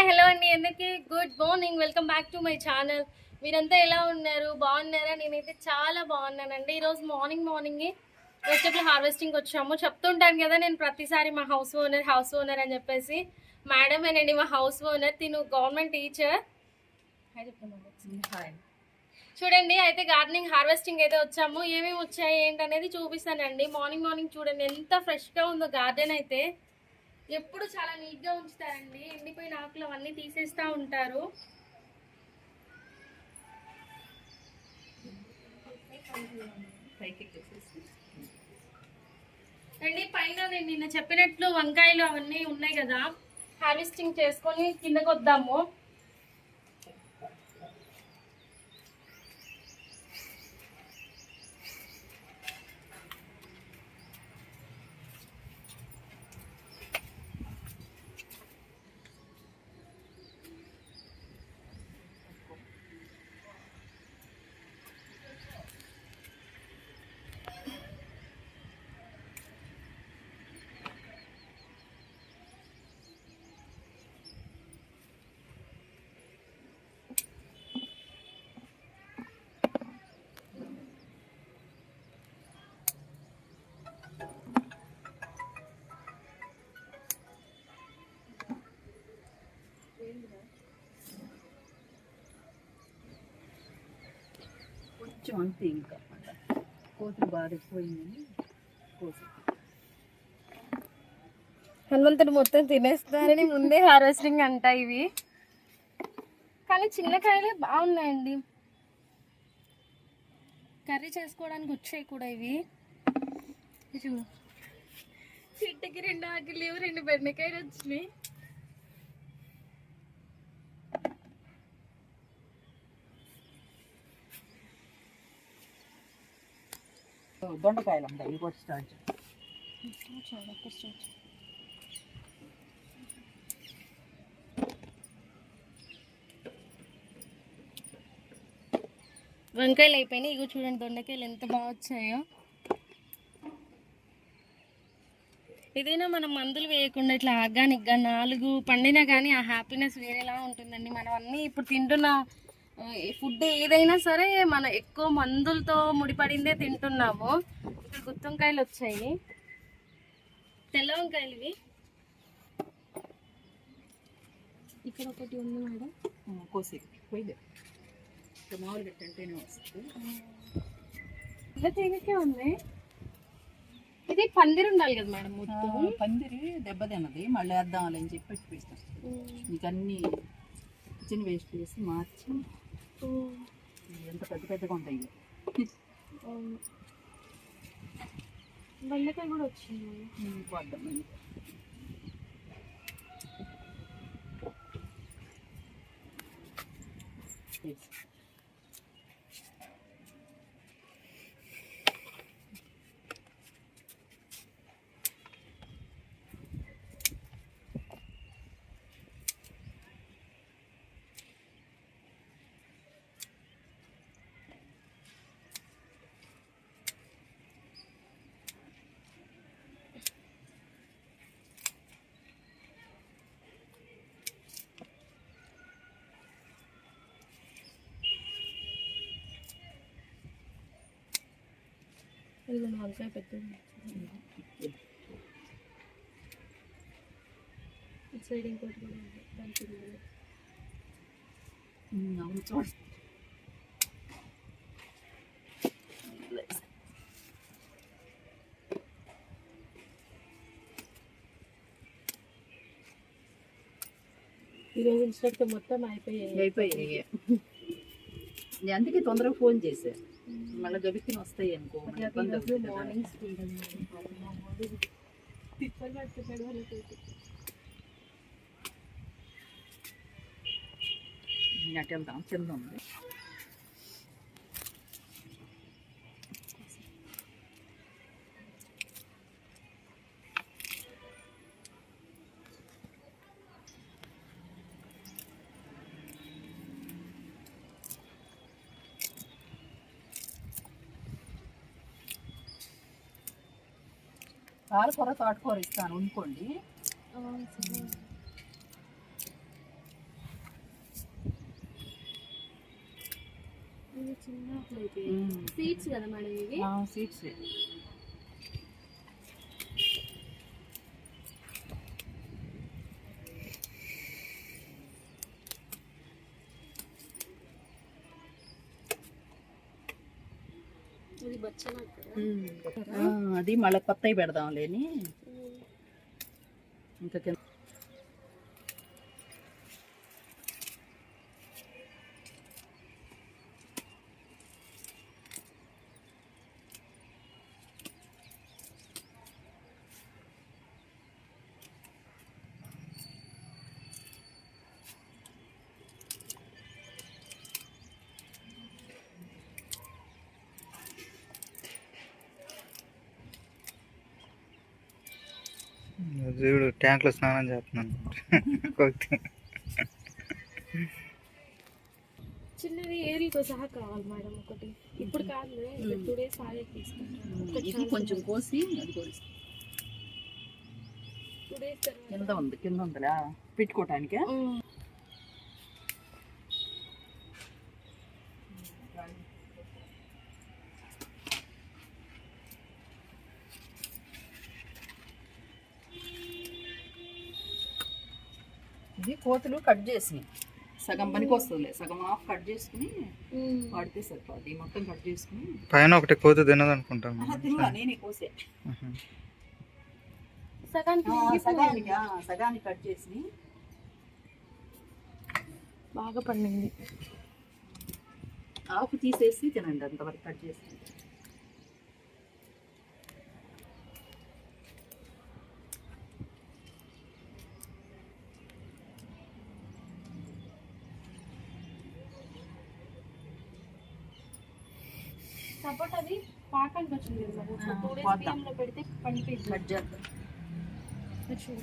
Hi hello అండి. అందరికీ good morning. Welcome back to my channel. మీరంతా ఎలా ఉన్నారు? బాగున్నారా? నేనైతే చాలా బాగున్నానండి. ఈరోజు మార్నింగ్ మార్నింగ్ వెజిటబుల్ హార్వెస్టింగ్ వచ్చాము. చెప్తుంటాను కదా నేను ప్రతిసారి మా హౌస్ ఓనర్ హౌస్ ఓనర్ అని చెప్పేసి. మేడమేనండి మా హౌస్ ఓనర్. తిను గవర్నమెంట్ టీచర్. చూడండి అయితే గార్డెనింగ్ హార్వెస్టింగ్ అయితే వచ్చాము. ఏమేమి వచ్చాయి ఏంటనేది చూపిస్తానండి. మార్నింగ్ మార్నింగ్ చూడండి ఎంత ఫ్రెష్గా ఉందో గార్డెన్ అయితే. ఎప్పుడు చాలా నీట్గా ఉంచుతారండి. ఎండిపోయిన ఆకులు అవన్నీ తీసేస్తూ ఉంటారు. అండి పైన నేను నిన్న చెప్పినట్లు వంకాయలు అవన్నీ ఉన్నాయి కదా. హార్వెస్టింగ్ చేసుకొని కిందకొద్దాము. కొంచెం అంతే ఇంకా కోతులు బాగా ఎక్కువైందని కోసి హనుమంతుడు మొత్తం తినేస్తారని ముందే హార్వెస్టింగ్ అంట ఇవి. కానీ చిన్న కాయలే బాగున్నాయండి. కర్రీ చేసుకోవడానికి వచ్చాయి కూడా ఇవి. చూడు. చెట్టుకి రెండు ఆకులు లేవు రెండు బెండకాయలు వచ్చినాయి. దొండకాయలు ఉంటాయి ఇవి కూడా స్టార్ట్ వంకాయలు అయిపోయినాయి. ఇగో చూడండి దొండకాయలు ఎంత బాగా వచ్చాయో. ఏదైనా మనం మందులు వేయకుండా ఇట్లా ఆర్గానిక్గా నాలుగు పండినా కానీ ఆ హ్యాపీనెస్ వేరేలా ఉంటుందండి. మనం అన్నీ ఇప్పుడు తింటున్న ఫుడ్ ఏదైనా సరే మన ఎక్కువ మందులతో ముడిపడిందే తింటున్నాము. ఇక్కడ గుత్తొంకాయలు వచ్చాయి. తెల్ల వంకాయలు ఇవి. ఇక్కడ ఒకటి ఉంది మేడం. ఆ, కోసి. పోయిదే. ఇట్లా మామూలు పెట్టంటేనే వస్తుంది. ఇలా తీగకే ఉంది. ఇది పందిరి ఉండాలి కదా మేడం మొత్తం? పందిరి దెబ్బతిన్నది. మళ్ళీ వేద్దాం అని చెప్పి పెట్టి నీకు అన్ని చిన్న వేస్ట్ చేసి మార్చి ఎంత పెద్ద పెద్దగా ఉంటాయి. బెండకాయ కూడా వచ్చింది. ఉమ్, పోద్దాం మరి. వేసి. ఇది వంకాయ పెద్దది ఇటు సైడ్ ఇంకోటి కూడా ఉంది దాని కింద. ఉమ్, అవును చూడు ఈరోజు ఇన్స్ట్రక్టర్ మొత్తం అయిపోయాయి అయిపోయాయి నేను అందుకే తొందరగా ఫోన్ చేశా మళ్ళీ గబిక్కిన వస్తాయి అనుకో. మార్నింగ్ స్కూల్ తిప్పలు అటు వెళ్తాం కింద ఉంది పాలకూర తోటకూర ఇస్తాను అనుకోండి చిన్న ప్లేట్ సీడ్స్ కదా మేడం ఇవి? సీడ్స్ అది మళ్ళీ కొత్తవి పెడదాం లేని ఇంకా కింద చూడు ట్యాంక్లో స్నానం చేస్తున్నాను. చిన్నది ఏరితో సహా కావాలి మేడం ఒకటి. ఇప్పుడు కాదు టూ డేస్ ఆగే తీసుకుంటాను కొంచెం కోసి అది కోసి. టూ డేస్ కింద ఉంది కింద ఉందిలా. పెట్టుకోవటానికి ఇది కోతులు కట్ చేసినాయి సగం పనికి వస్తుంది సగం ఆఫ్ కట్ చేసుకుని వాడితే సరిపోద్ది. మొత్తం కట్ చేసుకుని పైన ఒకటి కోతి తినదు అనుకుంటాం నేనే కోసే. సగానికి సగానికి కట్ చేసి బాగా పండింది. ఆకు తీసేసి తినండి అంతవరకు కట్ చేసి సపోర్ట్ అది పాకానికి వచ్చింది ఆ, టూ డేస్. బియ్యంలో పెడితే పండిపోయింది. కట్ చేద్దాం. చూడు.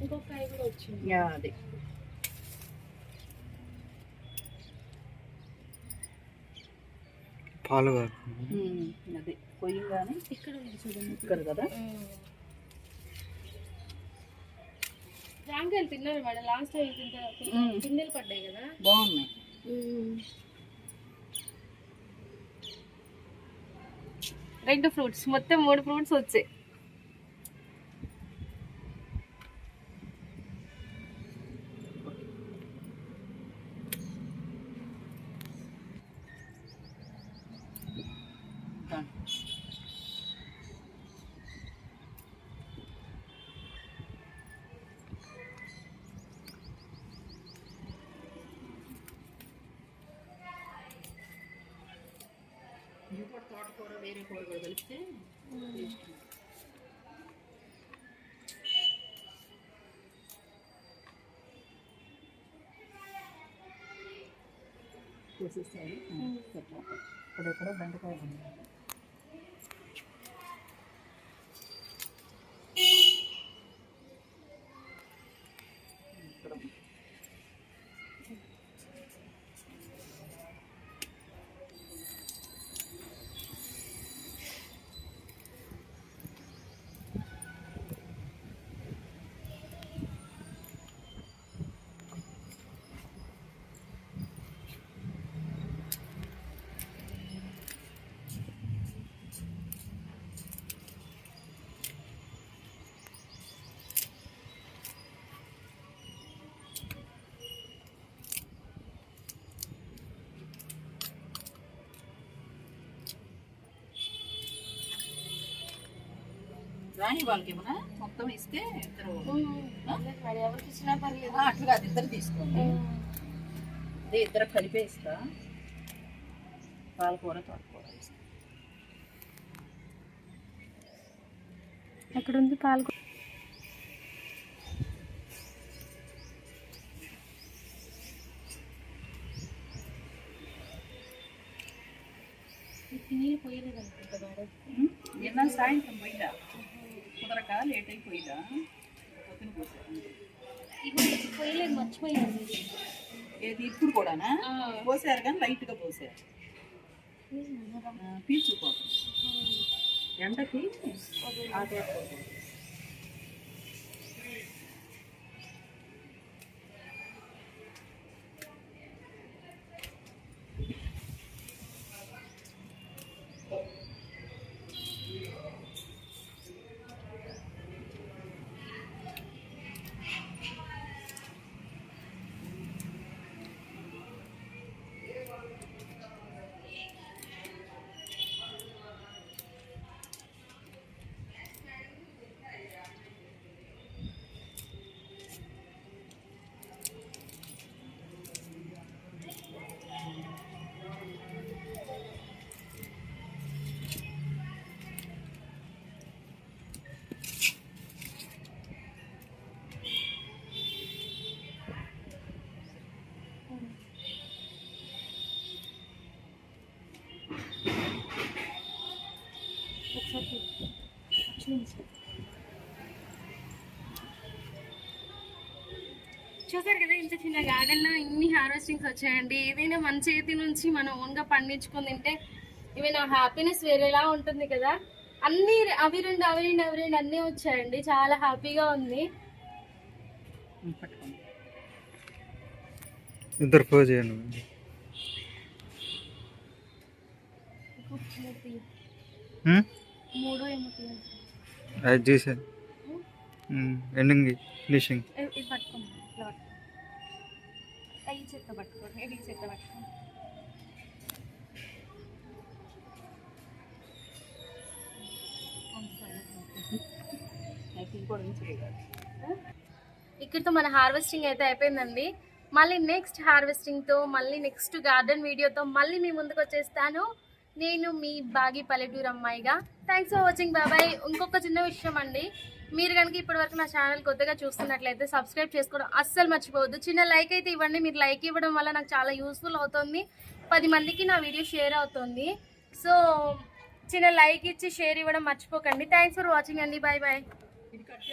ఇంకొక కాయ కూడా వచ్చింది. యా, అదే. పాలు అదే పొయ్యంగానే ఇక్కడ చూడండి ఇక్కడ కదా? జాంకాయలు తిన్నారు మేడం? Last time. పిందెలు పడ్డాయి కదా? బాగున్నాయి. రెండు ఫ్రూట్స్ మొత్తం మూడు ఫ్రూట్స్ వచ్చాయి. తోటకూర వేరే కూర కూడా కలిపితే. కోసేసారు. ఇక్కడెక్కడ బెండకాయ ఉంది రాని వాళ్ళకి ఏమన్నా మొత్తం ఇస్తే ఇద్దరు మరి ఎవరికి ఇచ్చినా పర్లేదు. అట్లా కాదు ఇద్దరు తీసుకోండి. అదే ఇద్దరు కలిపే ఇస్తా. పాలకూర తోటకూర ఇస్తా. అక్కడ ఉంది పాలు నీళ్ళు పోయలేదు అనుకుంటా? నిన్న సాయంత్రం పోయిలా కుదరక లేట్ అయిపోయిలా పొద్దున పోసాను పోయలేదు మర్చిపోయాను. ఏది? ఇప్పుడు కూడానా? పోసారు కానీ లైట్గా పోసారు. పీల్చుకోవటం ఎండకి ఆగేపోతుంది చూసారు కదా ఇంత చిన్న గార్డెన్లో ఇన్ని హార్వెస్టింగ్స్ వచ్చాయండి. ఏదైనా మన చేతి నుంచి మనం ఓన్గా పండించుకొని తింటే ఇవి నా హ్యాపీనెస్ వేరేలా ఉంటుంది కదా. అన్ని అవి రెండు అవి రెండు అవి రెండు అన్నీ వచ్చాయండి. చాలా హ్యాపీగా ఉంది. ఇద్దరు చేయండి. ఉమ్? మూడో ఏమో. అది చేసే ఎండింగ్ ఫినిషింగ్ ఇక్కడితో మన హార్వెస్టింగ్ అయితే అయిపోయిందండి. మళ్ళీ నెక్స్ట్ హార్వెస్టింగ్తో మళ్ళీ నెక్స్ట్ గార్డెన్ వీడియోతో మళ్ళీ మీ ముందుకు వచ్చేస్తాను. నేను మీ బాగి పల్లెటూరు అమ్మాయిగా. థ్యాంక్స్ ఫర్ వాచింగ్ బాబాయ్ ఇంకొక చిన్న విషయం అండి. మీరు కనుక ఇప్పటివరకు నా ఛానల్ కొత్తగా చూస్తున్నట్లయితే సబ్స్క్రైబ్ చేసుకోవడం అస్సలు మర్చిపోవద్దు. చిన్న లైక్ అయితే ఇవ్వండి. మీరు లైక్ ఇవ్వడం వల్ల నాకు చాలా యూస్ఫుల్ అవుతుంది. పది మందికి నా వీడియో షేర్ అవుతుంది. సో చిన్న లైక్ ఇచ్చి షేర్ ఇవ్వడం మర్చిపోకండి. థ్యాంక్స్ ఫర్ వాచింగ్ అండి. Bye bye cut